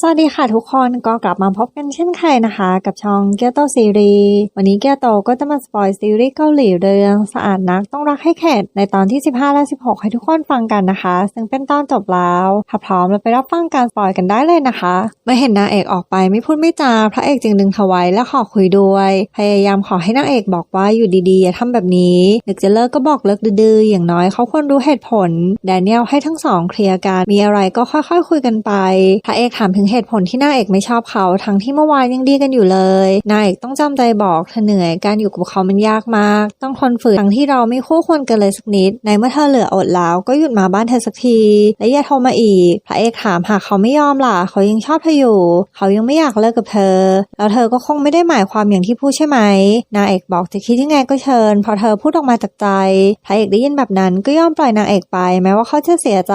สวัสดีค่ะทุกคนก็กลับมาพบกันเช่นเคยนะคะ กับช่องเกียโตซีรีส์วันนี้เกียโตก็จะมาสปอยซีรีส์เกาหลีเรื่องสะอาดนักต้องรักให้เข็ดในตอนที่ 15 และ 16 ให้ทุกคนฟังกันนะคะ ซึ่งเป็นตอนจบแล้วถ้าพร้อมเราไปรับฟังการสปอยกันได้เลยนะคะเมื่อเห็นนางเอกออกไปไม่พูดไม่จาพระเอกจึงดึงเธอไว้และขอคุยด้วย พยายามขอให้นางเอกบอกว่าอยู่ดีๆอย่าทำแบบนี้นึกจะเลิกก็บอกเลิกดื้อๆอย่างน้อยเขาควรรู้เหตุผลแดเนียลให้ทั้งสองเคลียร์กันมีอะไรก็ค่อยๆ คุยกันไป พระเอกถามถึงเหตุผลที่นางเอกไม่ชอบเขา ทั้งที่เมื่อวานยังดีกันอยู่เลยนางเอกต้องจำใจบอกเธอเหนื่อยการอยู่กับเขามันยากมาก ต้องทนฝืนทั้งที่เราไม่คู่ควรกันเลยสักนิด ในเมื่อเธอเหลืออดแล้ว ก็หยุดมาบ้านเธอสักที และอย่าโทรมาอีกพระเอกถามหากเขาไม่ยอมล่ะเขายังชอบเธออยู่ เขายังไม่อยากเลิกกับเธอ แล้วเธอก็คงไม่ได้หมายความอย่างที่พูดใช่ไหมนางเอกบอกจะคิดยังไงก็เชิญ พอเธอพูดออกมาจากใจพระเอกได้ยินแบบนั้นก็ยอมปล่อยนางเอกไป แม้ว่าเขาจะเสียใจ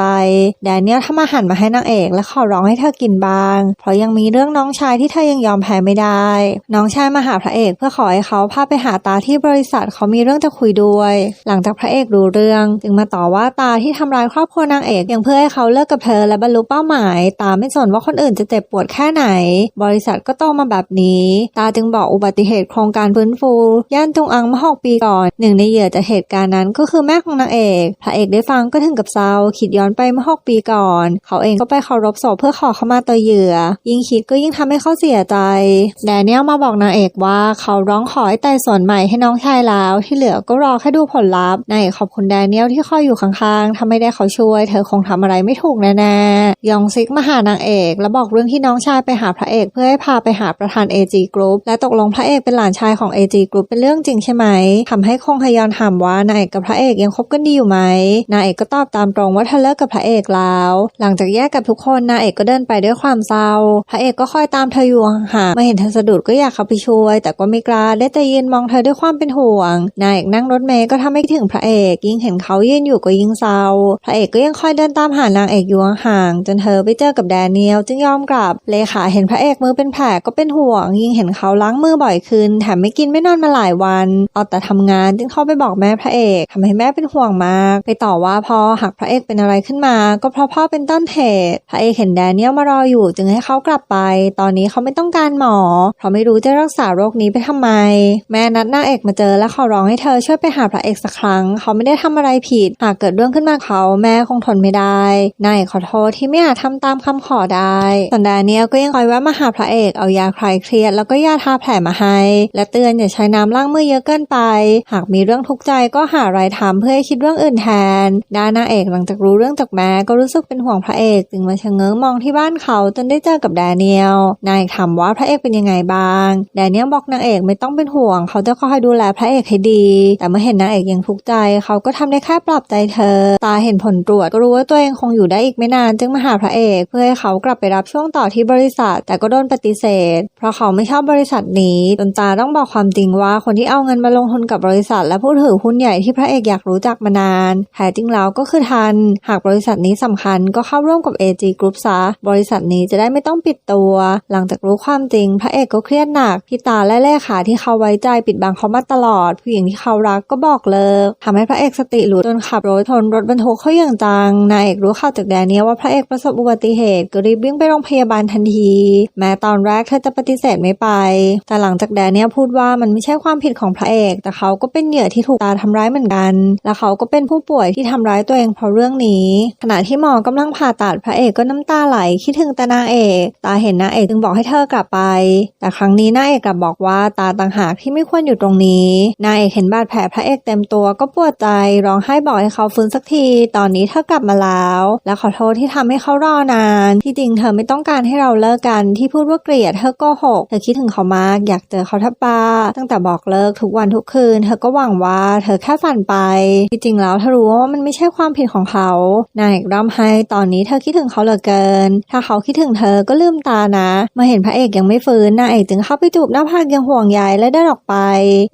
แดเนียลทำอาหารมาให้นางเอก และขอร้องให้เธอกินบ้างเพราะยังมีเรื่องน้องชายที่เธอยังยอมแพ้ไม่ได้ น้องชายมาหาพระเอกเพื่อขอให้เขาพาไปหาตาที่บริษัทเขามีเรื่องจะคุยด้วย หลังจากพระเอกรู้เรื่อง จึงมาต่อว่าตาที่ทำร้ายครอบครัวนางเอกอยังเพื่อให้เขาเลิกกับเธอและบรรลุเป้าหมาย ตาไม่สนว่าคนอื่นจะเจ็บปวดแค่ไหน บริษัทก็โตมาแบบนี้ ตาจึงบอกอุบัติเหตุโครงการฟื้นฟู ย่านจงอังเมื่อหกปีก่อนหนึ่งในเหยื่อจากเหตุการณ์นั้นก็คือแม่ของนางเอกพระเอกได้ฟังก็ถึงกับเศร้าคิดย้อนไปเมื่อหกปีก่อน เขาเองก็ไปเคารพศพเพื่อขอขมาตัวเหยื่อ ยิ่งคิดก็ยิ่งทำให้เขาเสียใจ แดเนียลมาบอกนางเอกว่าเขาร้องขอให้ไต่สวนใหม่ให้น้องชายแล้ว ที่เหลือก็รอแค่ดูผลลัพธ์นางเอกขอบคุณแดเนียลที่คอยอยู่ข้างๆถ้าไม่ได้เขาช่วย เธอคงทำอะไรไม่ถูกแน่ๆยองซิกมาหานางเอก แล้วบอกเรื่องที่น้องชายไปหาพระเอก เพื่อให้พาไปหาประธาน AG Group และตกลงพระเอกเป็นหลานชายของ AG Group เป็นเรื่องจริงใช่ไหมทำให้คงฮยอนถามว่านางเอกกับพระเอกยังคบกันดีอยู่ไหมนางเอกก็ตอบตามตรงว่าเธอเลิกกับพระเอกแล้ว หลังจากแยกกับทุกคนนางเอกก็เดินไปด้วยความเศร้าพระเอกก็คอยตามเธออยู่ห่างมื่อเห็นเธอสะดุดก็อยากเข้าไปช่วย แต่ก็ไม่กล้าได้แต่ยืนมองเธอด้วยความเป็นห่วงนายเอกนั่งรถเมย์ก็ทำให้ถึงพระเอกยิ่งเห็นเขายืนอยู่ก็ยิ่งเศร้าพระเอกก็ยังคอยเดินตามหานางเอกอยู่ห่างจนเธอไปเจอกับแดเนียลจึงยอมกลับเลขาเห็นพระเอกมือเป็นแผลก็เป็นห่วง ยิ่งเห็นเขาล้างมือบ่อยขึ้นแถมไม่กินไม่นอนมาหลายวันเอาแต่ทำงานจึงเข้าไปบอกแม่พระเอกทำให้แม่เป็นห่วงมาก ไปต่อว่าพอหากพระเอกเป็นอะไรขึ้นมา ก็เพราะพ่อเป็นต้นเหตุพระเอกเห็นแดเนียลมารออยู่จึงให้เขากลับไป ตอนนี้เขาไม่ต้องการหมอ เพราะไม่รู้จะรักษาโรคนี้ไปทำไม แม่นัดนางเอกมาเจอและขอร้องให้เธอช่วยไปหาพระเอกสักครั้ง เขาไม่ได้ทำอะไรผิด หากเกิดเรื่องขึ้นมาเขาแม่คงทนไม่ได้นายขอโทษที่ไม่อาจทำตามคำขอได้ส่วนแดเนียลก็ยังคอยแวะมาหาพระเอกเอายาคลายเครียดแล้วก็ยาทาแผลมาให้ และเตือนอย่าใช้น้ำล้างมือเยอะเกินไป หากมีเรื่องทุกข์ใจก็หาอะไรทำเพื่อให้คิดเรื่องอื่นแทนด้านนางเอกหลังจากรู้เรื่องจากแม่ก็รู้สึกเป็นห่วงพระเอกจึงมาชะเง้อมองที่บ้านเขาจนได้เจอกับแดเนียล นายถามว่าพระเอกเป็นยังไงบ้าง แดเนียลบอกนางเอกไม่ต้องเป็นห่วง เขาจะคอยดูแลพระเอกให้ดี แต่เมื่อเห็นนางเอกยังทุกข์ใจ เขาก็ทำได้แค่ปลอบใจเธอ ตาเห็นผลตรวจก็รู้ว่าตัวเองคงอยู่ได้อีกไม่นาน จึงมาหาพระเอกเพื่อให้เขากลับไปรับช่วงต่อที่บริษัท แต่ก็โดนปฏิเสธ เพราะเขาไม่ชอบบริษัทนี้จนตาต้องบอกความจริงว่าคนที่เอาเงินมาลงทุนกับบริษัท และผู้ถือหุ้นใหญ่ที่พระเอกอยากรู้จักมานานแท้จริงแล้วก็คือทัน หากบริษัทนี้สำคัญก็เข้าร่วมกับ AG Group ซะบริษัทนี้จะได้ไม่ต้องปิดตัว หลังจากรู้ความจริง พระเอกก็เครียดหนักพี่ตาและเลขาที่เขาไว้ใจปิดบังเขามาตลอด ผู้หญิงที่เขารักก็บอกเลิกทำให้พระเอกสติหลุดจนขับรถชนรถบรรทุกเขาอย่างจังนายเอกรู้ข่าวจากแดเนียลว่าพระเอกประสบอุบัติเหตุก็รีบวิ่งไปโรงพยาบาลทันที แม้ตอนแรกเธอจะปฏิเสธไม่ไป แต่หลังจากแดเนียลพูดว่ามันไม่ใช่ความผิดของพระเอก แต่เขาก็เป็นเหยื่อที่ถูกตาทำร้ายเหมือนกัน และเขาก็เป็นผู้ป่วยที่ทำร้ายตัวเองเพราะเรื่องนี้ ขณะที่หมอกำลังผ่าตัดพระเอกก็น้ำตาไหลคิดถึงแต่นางเอก ตาเห็นนางเอกจึงบอกให้เธอกลับไป แต่ครั้งนี้นางเอกกลับบอกว่าตาต่างหากที่ไม่ควรอยู่ตรงนี้นางเอกเห็นบาดแผลพระเอกเต็มตัวก็ปวดใจร้องไห้บอกให้เขาฟื้นสักที ตอนนี้เธอกลับมาแล้ว และขอโทษที่ทำให้เขารอนาน ที่จริงเธอไม่ต้องการให้เราเลิกกันที่พูดว่าเกลียดเธอโกหกเธอคิดถึงเขามากอยากเจอเขาทับปาตั้งแต่บอกเลิกทุกวันทุกคืน เธอก็หวังว่าเธอแค่ฝันไป ที่จริงแล้วเธอรู้ว่ามันไม่ใช่ความผิดของเขานางเอกร่ำไห้ตอนนี้เธอคิดถึงเขาเหลือเกิน ถ้าเขาคิดถึงเธอก็ลืมตานะมื่อเห็นพระเอกยังไม่ฟื้นนางเอกจึงเข้าไปจูบหน้าผากยังห่วงใยและเดินออกไป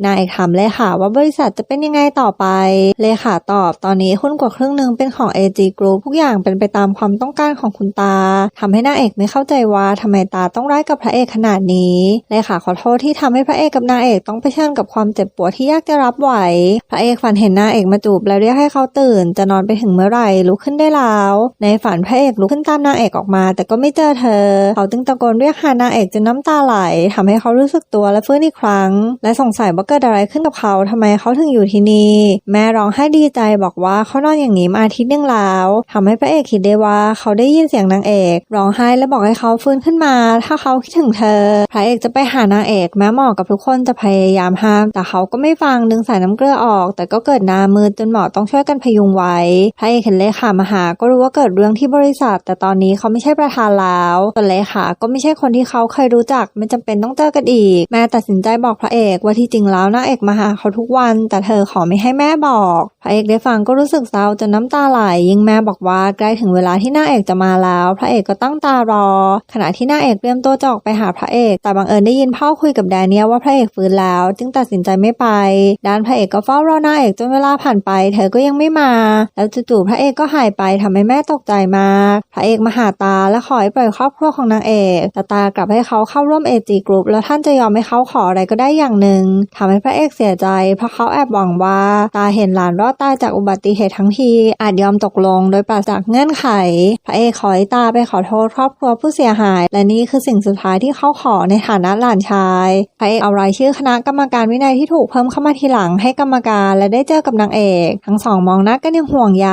นางเอกถามเลยค่ะว่าบริษัทจะเป็นยังไงต่อไป เลขาตอบตอนนี้หุ้นกว่าครึ่งหนึ่งเป็นของ AG Group ทุกอย่างเป็นไปตามความต้องการของคุณตาทำให้นางเอกไม่เข้าใจว่าทำไมตาต้องร้ายกับพระเอกขนาดนี้เลขาขอโทษที่ทำให้พระเอกกับนางเอกต้องเผชิญกับความเจ็บปวดที่ยากจะรับไหว พระเอกฝันเห็นนางเอกมาจูบแล้วเรียกให้เขาตื่น จะนอนไปถึงเมื่อไหร่ลุกขึ้นได้แล้วในฝันพระเอกลุกขึ้นตามนางเอกออกมา แต่ก็ไม่เจอเธอ เขาจึงตะโกนเรียกหานางเอกจนน้ำตาไหลทำให้เขารู้สึกตัวและฟื้นอีกครั้ง และสงสัยว่าเกิดอะไรขึ้นกับเขาทำไมเขาถึงอยู่ที่นี่ แม่ร้องไห้ดีใจบอกว่าเขานอนอย่างนี้มาอาทิตย์นึงแล้วทำให้พระเอกคิดได้ว่าเขาได้ยินเสียงนางเอกร้องไห้และบอกให้เขาฟื้นขึ้นมา ถ้าเขาคิดถึงเธอ พระเอกจะไปหานางเอกแม้หมอกับทุกคนจะพยายามห้าม แต่เขาก็ไม่ฟังดึงสายน้ำเกลือออก แต่ก็เกิดน้ามืดจนหมอต้องช่วยกันพยุงไว้ พระเอกเห็นเลขามาหา ก็รู้ว่าเกิดเรื่องที่บริษัท แต่ตอนนี้เขาไม่ใช่ประธานลแล้วส่วนเลขาก็ไม่ใช่คนที่เขาเคยรู้จักไม่จำเป็นต้องเจอกันอีก แม่ตัดสินใจบอกพระเอกว่าที่จริงแล้วนางเอกมาหาเขาทุกวัน แต่เธอขอไม่ให้แม่บอกพระเอกได้ฟังก็รู้สึกเศร้าจนน้ำตาไหลยิ่งแม่บอกว่าใกล้ถึงเวลาที่นางเอกจะมาแล้ว พระเอกก็ตั้งตารอ ขณะที่นางเอกเตรียมตัวจะออกไปหาพระเอก แต่บังเอิญได้ยินพ่อคุยกับแดเนียลว่าพระเอกฟื้นแล้ว จึงตัดสินใจไม่ไปด้านพระเอกก็เฝ้ารอนางเอกจนเวลาผ่านไป เธอก็ยังไม่มา แล้วจู่ๆพระเอกก็หายไปทำให้แม่ตกใจมาก พระเอกมาหาตาและขอให้ปล่อยครอบครัวของนางเอกแต่ตากลับให้เขาเข้าร่วมเอจีกรุ๊ปแล้วท่านจะยอมให้เขาขออะไรก็ได้อย่างหนึ่งทำให้พระเอกเสียใจ เพราะเขาแอบหวังว่าตาเห็นหลานรอดตายจากอุบัติเหตุทั้งทีอาจยอมตกลงโดยปราศจากเงื่อนไข พระเอกขอให้ตาไปขอโทษครอบครัวผู้เสียหาย และนี่คือสิ่งสุดท้ายที่เขาขอในฐานะหลานชายพระเอกเอารายชื่อคณะกรรมการวินัยที่ถูกเพิ่มเข้ามาทีหลังให้กรรมการและได้เจอกับนางเอก ทั้งสองมองหน้ากันยังห่วงใย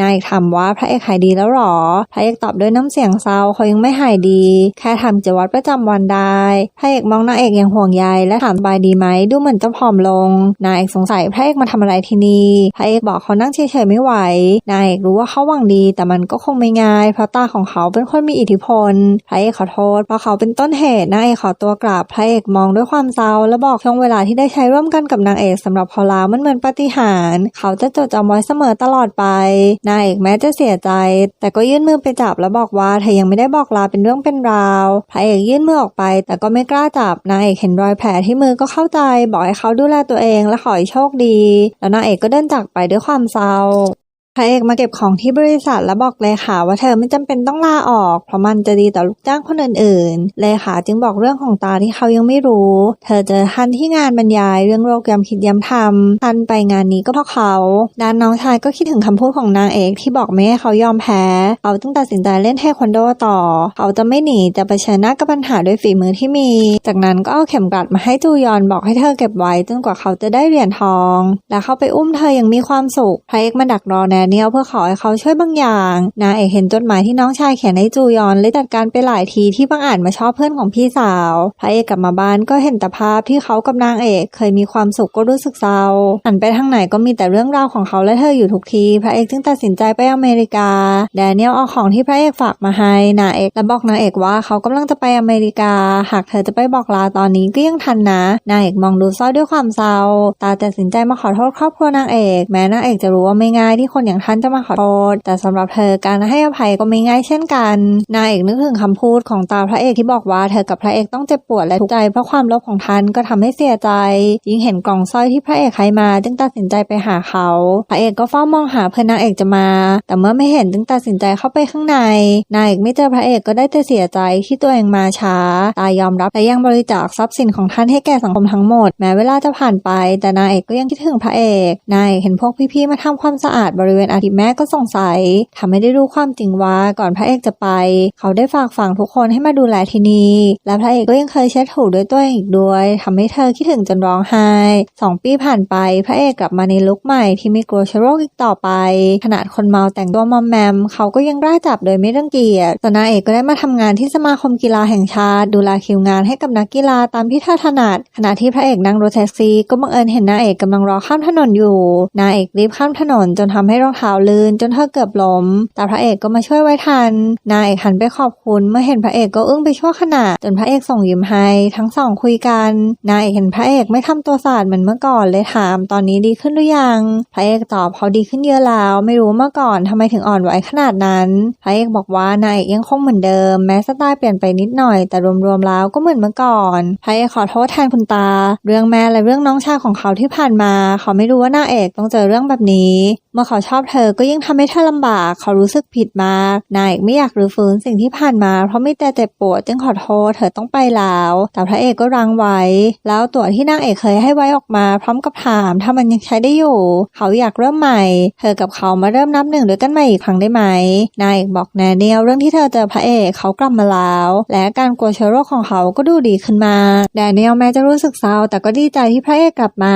นายถามว่าพระเอกหายดีแล้วหรอ พระเอกตอบด้วยน้ำเสียงเศร้าเขายังไม่หายดี แค่ทำกิจวัตรประจำวันได้พระเอกมองนางเอกอย่างห่วงใยและถามสบายดีไหมดูเหมือนจะผอมลงนายเอกสงสัยพระเอกมาทำอะไรที่นี่พระเอกบอกเขานั่งเฉยๆไม่ไหวนายเอกรู้ว่าเขาหวังดี แต่มันก็คงไม่ง่ายเพราะตาของเขาเป็นคนมีอิทธิพลพระเอกขอโทษเพราะเขาเป็นต้นเหตุนางเอกขอตัวกลับพระเอกมองด้วยความเศร้าและบอกช่วงเวลาที่ได้ใช้ร่วมกันกับนางเอกสำหรับเขาแล้วมันเหมือนปาฏิหาริย์เขาจะจดจำไว้เสมอตลอดไปนายเอกแม้จะเสียใจ แต่ก็ยื่นมือไปจับแล้วบอกว่าเธอยังไม่ได้บอกลาเป็นเรื่องเป็นราว พระเอกยื่นมือออกไป แต่ก็ไม่กล้าจับ นางเอกเห็นรอยแผลที่มือก็เข้าใจ บอกให้เขาดูแลตัวเองและขอให้โชคดี แล้วนางเอกก็เดินจากไปด้วยความเศร้า พระเอกมาเก็บของที่บริษัทและบอกเลขาว่าเธอไม่จำเป็นต้องลาออก เพราะมันจะดีต่อลูกจ้างคนอื่นๆ เลขาจึงบอกเรื่องของตาที่เขายังไม่รู้ เธอเจอทันที่งานบรรยายเรื่องโรคย้ำคิดย้ำทำทันไปงานนี้ก็เพราะเขาด้านน้องชายก็คิดถึงคำพูดของนางเอกที่บอกไม่ให้เขายอมแพ้ เขาจึงตัดสินใจเล่นเทควันโดต่อ เขาจะไม่หนีจะเผชิญหน้ากับปัญหาด้วยฝีมือที่มี จากนั้นก็เอาเข็มกลัดมาให้จูยอนบอกให้เธอเก็บไว้จนกว่าเขาจะได้เหรียญทอง และเข้าไปอุ้มเธออย่างมีความสุขพระเอกมาดักรอแนเนียลเพื่อขอให้เขาช่วยบางอย่างนางเอกเห็นจดหมายที่น้องชายเขียนให้จูยอนเลยจัดการไปหลายทีที่บางอ่านมาชอบเพื่อนของพี่สาวพระเอกกลับมาบ้านก็เห็นแต่ภาพที่เขากับนางเอกเคยมีความสุขก็รู้สึกเศร้าหันไปทางไหนก็มีแต่เรื่องราวของเขาและเธออยู่ทุกที พระเอกจึงตัดสินใจไปอเมริกาแดเนียลเอาของที่พระเอกฝากมาให้นางเอกและบอกนางเอกว่าเขากำลังจะไปอเมริกา หากเธอจะไปบอกลาตอนนี้ก็ยังทันนะนางเอกมองดูเศร้าด้วยความเศร้าตาตัดสินใจมาขอโทษครอบครัวนางเอก แม้นางเอกจะรู้ว่าไม่ง่ายที่คนอย่างท่านจะมาขอโทษแต่สำหรับเธอการให้อภัยก็ไม่ง่ายเช่นกัน นางเอกนึกถึงคำพูดของตาพระเอกที่บอกว่าเธอกับพระเอกต้องเจ็บปวดและทุกข์ใจเพราะความลบของท่านก็ทำให้เสียใจ ยิ่งเห็นกล่องสร้อยที่พระเอกให้มา จึงตัดสินใจไปหาเขา พระเอกก็เฝ้ามองหาเพื่อนนางเอกจะมา แต่เมื่อไม่เห็นจึงตัดสินใจเข้าไปข้างใน นางเอกไม่เจอพระเอกก็ได้แต่เสียใจที่ตัวเองมาช้า ตายอมรับและยังบริจาคทรัพย์สินของท่านให้แก่สังคมทั้งหมด แม้เวลาจะผ่านไป แต่นางเอกก็ยังคิดถึงพระเอก นางเอกเห็นพวกพี่ๆมาทำความสะอาดบริเวณอาทิตย์แม่ก็สงสัยทำให้ได้รู้ความจริงว่าก่อนพระเอกจะไป เขาได้ฝากฝังทุกคนให้มาดูแลที่นี่และพระเอกก็ยังเคยเช็ดถูด้วยตัวเองอีกด้วยทำให้เธอคิดถึงจนร้องไห้สองปีผ่านไป พระเอกกลับมาในลุคใหม่ที่ไม่กลัวเชื้อโรคอีกต่อไป ขนาดคนเมาแต่งตัวมอมแมม เขาก็ยังกล้าจับโดยไม่รังเกียจส่วนนางเอกก็ได้มาทำงานที่สมาคมกีฬาแห่งชาติ ดูแลคิวงานให้กับนักกีฬาตามที่เธอถนัดขณะที่พระเอกนั่งรถแท็กซี่ก็บังเอิญเห็นนางเอกกำลังรอข้ามถนนอยู่นางเอกรีบข้ามถนนจนทำให้รองเท้าลื่นจนเธอเกือบล้ม แต่พระเอกก็มาช่วยไว้ทัน นางเอกหันไปขอบคุณเมื่อเห็นพระเอกก็อึ้งไปชั่วขณะจนพระเอกส่งยิ้มให้ทั้งสองคุยกัน นางเอกเห็นพระเอกไม่ทำตัวสาดเหมือนเมื่อก่อนเลยถามตอนนี้ดีขึ้นหรือยัง พระเอกตอบเขาดีขึ้นเยอะแล้ว ไม่รู้เมื่อก่อนทำไมถึงอ่อนไหวขนาดนั้น พระเอกบอกว่านายเอกยังคงเหมือนเดิม แม้สไตล์เปลี่ยนไปนิดหน่อย แต่รวมๆแล้วก็เหมือนเมื่อก่อน พระเอกขอโทษแทนคุณตา เรื่องแม่และเรื่องน้องชายของเขาที่ผ่านมา เขาไม่รู้ว่านาเอกต้องเจอเรื่องแบบนี้มื่อเขาชอบเธอก็ยิ่งทำให้เธอลำบาก เขารู้สึกผิดมากนายเอกไม่อยากรื้อฟื้นสิ่งที่ผ่านมา เพราะไมีแต่เจ็บปวดจึงขอโทษ เธอต้องไปแล้ว แต่พระเอกก็รังไว้ แล้วตั๋วที่นางเอกเคยให้ไว้ออกมา พร้อมกับถามถ้ามันยังใช้ได้อยู่ เขาอยากเริ่มใหม่ เธอกับเขามาเริ่มนับหนึ่งด้วยกันใหม่อีกครั้งได้ไหมนายเอกบอกแนเนียลเรื่องที่เธอเจอพระเอกเขากลับมาแล้ว และการกลัวเชื้อโรคของเขาก็ดูดีขึ้นมาแดเนียลแม้จะรู้สึกเศร้าแต่ก็ดีใจที่พระเอกกลับมา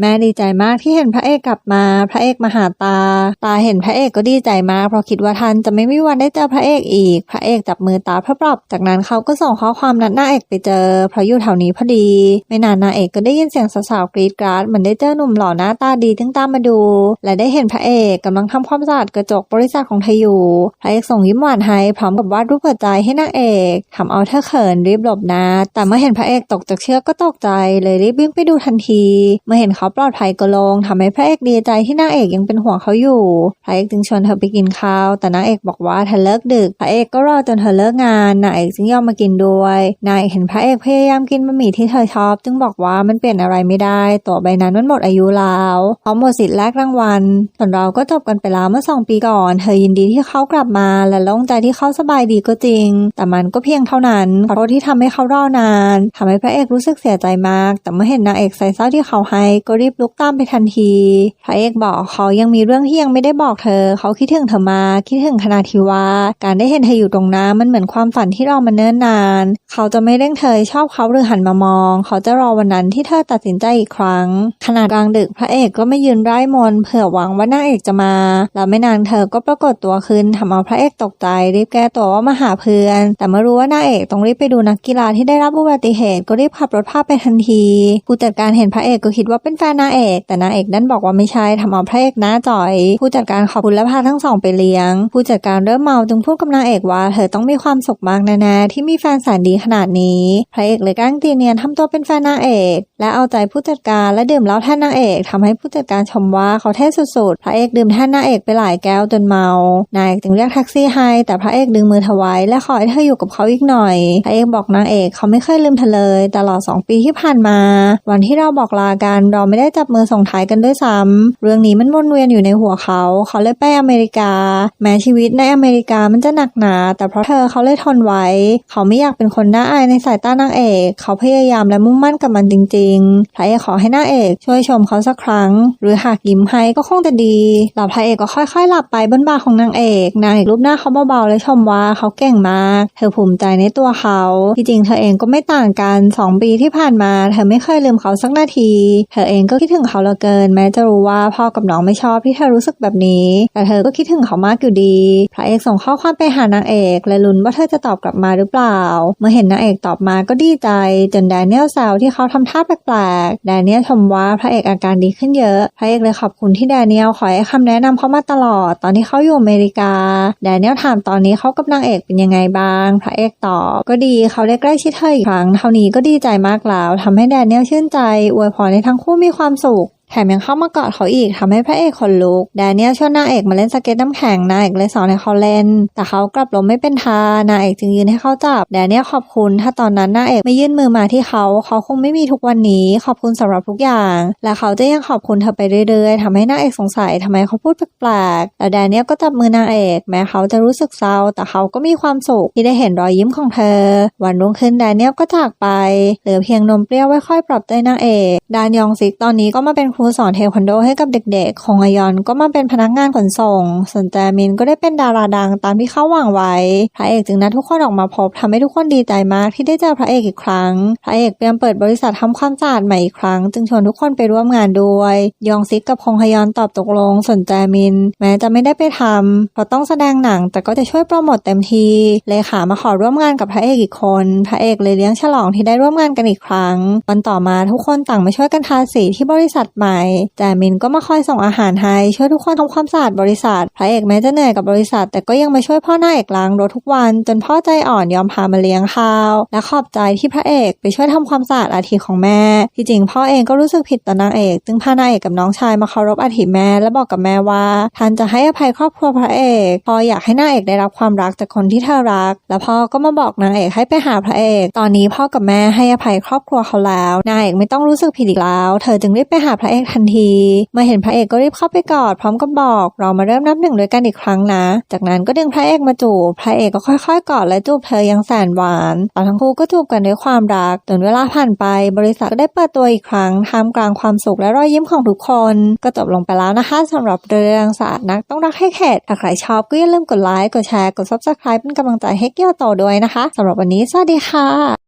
แม่ดีใจมากที่เห็นพระเอกกลับมา พระเอกมาหาตา ตาเห็นพระเอกก็ดีใจมากเพราะคิดว่าท่านจะไม่มีวันได้เจอพระเอกอีก พระเอกจับมือตาเพื่อปลอบจากนั้นเขาก็ส่งข้อความนัดหน้าเอกไปเจอเพราะอยู่แถวนี้พอดี ไม่นานนาเอกก็ได้ยินเสียงสาวๆกรีดกราดเหมือนได้เจอหนุ่มหล่อหน้าตาดีจึงตามมาดู และได้เห็นพระเอกกำลังทำความสะอาดกระจกบริษัทของเธออยู่พระเอกส่งยิ้มหวานให้พร้อมกับวาดรูปหัวใจให้นางเอกทำเอาเธอเขินรีบหลบนะ แต่เมื่อเห็นพระเอกตกจากเชือกก็ตกใจเลยรีบวิ่งไปดูทันที เมื่อเห็นเขาปลอดภัยก็ลงทำให้พระเอกดีใจที่นางเอกยังเป็นห่วงเขาอยู่พระเอกจึงชวนเธอไปกินข้าวแต่นางเอกบอกว่าเธอเลิกดึกพระเอกก็รอจนเธอเลิกงานนางเอกจึงยอมมากินด้วยนางเอกเห็นพระเอกพยายามกินบะหมี่ที่เธอชอบ จึงบอกว่ามันเปลี่ยนอะไรไม่ได้ตั๋วใบนั้นมันหมดอายุแล้วเขาหมดสิทธิ์แลกรางวัลส่วนเราก็จบกันไปแล้วเมื่อสองปีก่อน เธอยินดีที่เขากลับมาและโล่งใจที่เขาสบายดีก็จริง แต่มันก็เพียงเท่านั้นขอโทษที่ทำให้เขารอนานทำให้พระเอกรู้สึกเสียใจมาก แต่เมื่อเห็นนางเอกใส่เสื้อที่เขาให้ก็รีบลุกตามไปทันที พระเอกบอกเขายังมีเรื่องที่ยังไม่ได้บอกเธอ เขาคิดถึงเธอมา คิดถึงขนาดที่ว่าการได้เห็นเธออยู่ตรงนั้นมันเหมือนความฝันที่รอมาเนิ่นนาน เขาจะไม่เร่งเธอชอบเขาหรือหันมามอง เขาจะรอวันนั้นที่เธอตัดสินใจอีกครั้งขนาดกลางดึกพระเอกก็ไม่ยืนไร้มนเผื่อหวังว่านางเอกจะมา แล้วไม่นานเธอก็ปรากฏตัวขึ้นทำเอาพระเอกตกใจ รีบแก้ตัวว่ามาหาเพื่อน แต่เมื่อรู้ว่านางเอกต้องรีบไปดูนักกีฬาที่ได้รับอุบัติเหตุก็รีบขับรถพาไปทันทีผู้จัดการเห็นพระเอกก็คิดว่าเป็นแฟนนางเอก แต่นางเอกดันบอกว่าไม่ใช่ทำเอาพระเอกหน้าจอยผู้จัดการขอบคุณและพาทั้งสองไปเลี้ยง ผู้จัดการเริ่มเมาจึงพูดกับนางเอกว่า เธอต้องมีความสุขมากแน่ๆที่มีแฟนแสนดีขนาดนี้พระเอกเลยกล้งตีเนียนทำตัวเป็นแฟนนางเอก และเอาใจผู้จัดการและดื่มเหล้าแทนนางเอกทำให้ผู้จัดการชมว่าเขาเท่สุดๆพระเอกดื่มแทนนางเอกไปหลายแก้วจนเมานางเอกจึงเรียกแท็กซี่ให้แต่พระเอกดึงมือเธอไว้และขอให้เธออยู่กับเขาอีกหน่อยพระเอกบอกนางเอกเขาไม่เคยลืมเธอเลยตลอดสองปีที่ผ่านมา วันที่เราบอกลากันเราไม่ได้จับมือส่งท้ายกันด้วยซ้ำเรื่องนี้มันวนเวียนอยู่ในหัวเขา เขาเลยไปอเมริกา แม้ชีวิตในอเมริกามันจะหนักหนา แต่เพราะเธอเขาเลยทนไว้ เขาไม่อยากเป็นคนน่าอายในสายตานางเอก เขาพยายามและมุ่งมั่นกับมันจริงๆพระเอกขอให้นางเอกช่วยชมเขาสักครั้ง หรือหากยิ้มให้ก็คงจะดีแล้วพระเอกก็ค่อยๆ หลับไปบนบ่าของนางเอก นางเอกรูปหน้าเขาเบาๆและชมว่าเขาเก่งมาก เธอภูมิใจในตัวเขาที่จริงเธอเองก็ไม่ต่างกันสองปีที่ผ่านมา เธอไม่เคยลืมเขาสักนาที เธอเองก็คิดถึงเขาเหลือเกิน แม้จะรู้ว่าพ่อกับน้องไม่ชอบที่เธอรู้สึกแบบนี้ แต่เธอก็คิดถึงเขามากอยู่ดี พระเอกส่งข้อความไปหานางเอกและลุ้นว่าเธอจะตอบกลับมาหรือเปล่า เมื่อเห็นนางเอกตอบมาก็ดีใจ จนแดเนียลแซวที่เขาทำท่าแปลกๆ แดเนียลชมว่าพระเอกอาการดีขึ้นเยอะ พระเอกเลยขอบคุณที่แดเนียลขอให้คำแนะนำเขามาตลอด ตอนที่เขาอยู่อเมริกา แดเนียลถามตอนนี้เขากับนางเอกเป็นยังไงบ้าง พระเอกตอบก็ดีเขาได้ใกล้ชิดเธออีกครั้ง เท่านี้ก็ดีใจมากแล้วทำให้แดเนียลชื่นใจ อวยพรให้ทั้งคู่มีความสุข แถมยังเข้ามากอดเขาอีกทำให้พระเอกขนลุกแดเนียลชวนนางเอกมาเล่นสเก็ตน้ำแข็งนางเอกเลยสอนให้เขาเล่น แต่เขากลับลมไม่เป็นท่านางเอกจึงยืนให้เขาจับแดเนียลขอบคุณ ถ้าตอนนั้นนางเอกไม่ยื่นมือมาที่เขาเขาคงไม่มีทุกวันนี้ ขอบคุณสำหรับทุกอย่าง และเขาจะยังขอบคุณเธอไปเรื่อยๆทำให้นางเอกสงสัยทำไมเขาพูดแปลกๆแล้วแดเนียลก็จับมือนางเอกแม้เขาจะรู้สึกเศร้า แต่เขาก็มีความสุขที่ได้เห็นรอยยิ้มของเธอ วันรุ่งขึ้นแดเนียลก็จากไปเหลือเพียงนมเปรี้ยวไว้ค่อยปลอบใจนางเอกดานยองซิกตอนนี้ก็มาเป็นรูสอนเทควันโดให้กับเด็กๆคงอยอนก็มาเป็นพนักงานขนส่ง ส่วนแจมินก็ได้เป็นดาราดังตามที่เขาหวังไว้พระเอกจึงนัดทุกคนออกมาพบทำให้ทุกคนดีใจมากที่ได้เจอพระเอกอีกครั้ง พระเอกเตรียมเปิดบริษัททำความสะอาดใหม่อีกครั้ง จึงชวนทุกคนไปร่วมงานด้วย ยองซิกกับคงฮยอนตอบตกลง ส่วนแจมิน แม้จะไม่ได้ไปทำเพราะต้องแสดงหนังแต่ก็จะช่วยโปรโมทเต็มทีเลขามาขอร่วมงานกับพระเอกอีกคน พระเอกเลยเลี้ยงฉลองที่ได้ร่วมงานกันอีกครั้ง วันต่อมาทุกคนต่างมาช่วยกันทาสีที่บริษัทใหม่แจมินก็มาคอยส่งอาหารให้ช่วยทุกคนทำความสะอาดบริษัทพระเอกแม้จะเหนื่อยกับบริษัท แต่ก็ยังมาช่วยพ่อหน้าเอกล้างรถทุกวัน จนพ่อใจอ่อนยอมพามาเลี้ยงข้าว และขอบใจที่พระเอกไปช่วยทำความสะอาดอาทิของแม่ที่จริงพ่อเองก็รู้สึกผิดต่อนางเอกจึงพานางเอกกับน้องชายมาเคารพอาทิแม่และบอกกับแม่ว่าท่านจะให้อภัยครอบครัวพระเอกพออยากให้นางเอกได้รับความรักจากคนที่เธอรัก แล้วพ่อก็มาบอกนางเอกให้ไปหาพระเอก ตอนนี้พ่อกับแม่ให้อภัยครอบครัวเขาแล้วนางเอกไม่ต้องรู้สึกผิดอีกแล้ว เธอจึงรีบไปหาพระเอกกทันที เมื่อเห็นพระเอกก็รีบเข้าไปกอดพร้อมกับบอกเรามาเริ่มนับหนึ่งด้วยกันอีกครั้งนะ จากนั้นก็ดึงพระเอกมาจูบพระเอกก็ค่อย ๆ กอดและจูบเธออยังแสนหวานต่าทั้งคู่ก็จูบกันด้วยความรักจนเวลาผ่านไป บริษัทก็ได้เปิดตัวอีกครั้งท่ามกลางความสุขและรอยยิ้มของทุกคน ก็จบลงไปแล้วนะคะสำหรับเรื่องสะอาดนักต้องรักให้เข็ดถ้าใครชอบก็อย่าลืมกดไลค์กดแชร์กด subscribe เป็นกำลังใจให้เกี่ยวโตด้วยนะคะสำหรับวันนี้สวัสดีค่ะ